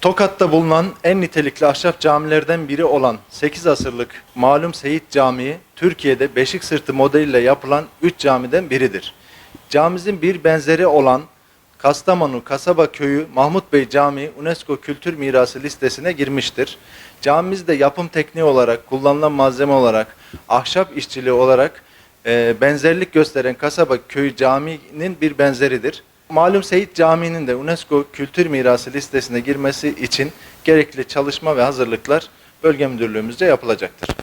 Tokat'ta bulunan en nitelikli ahşap camilerden biri olan 8 asırlık malum Seyit Camii, Türkiye'de beşik sırtı modeliyle yapılan 3 camiden biridir. Camimizin bir benzeri olan Kastamonu Kasaba Köyü Mahmut Bey Camii UNESCO Kültür Mirası listesine girmiştir. Camimizde yapım tekniği olarak, kullanılan malzeme olarak, ahşap işçiliği olarak e, benzerlik gösteren Kasaba Köyü Camii'nin bir benzeridir. Malum Seyit Camii'nin de UNESCO Kültür Mirası listesine girmesi için gerekli çalışma ve hazırlıklar bölge müdürlüğümüzce yapılacaktır.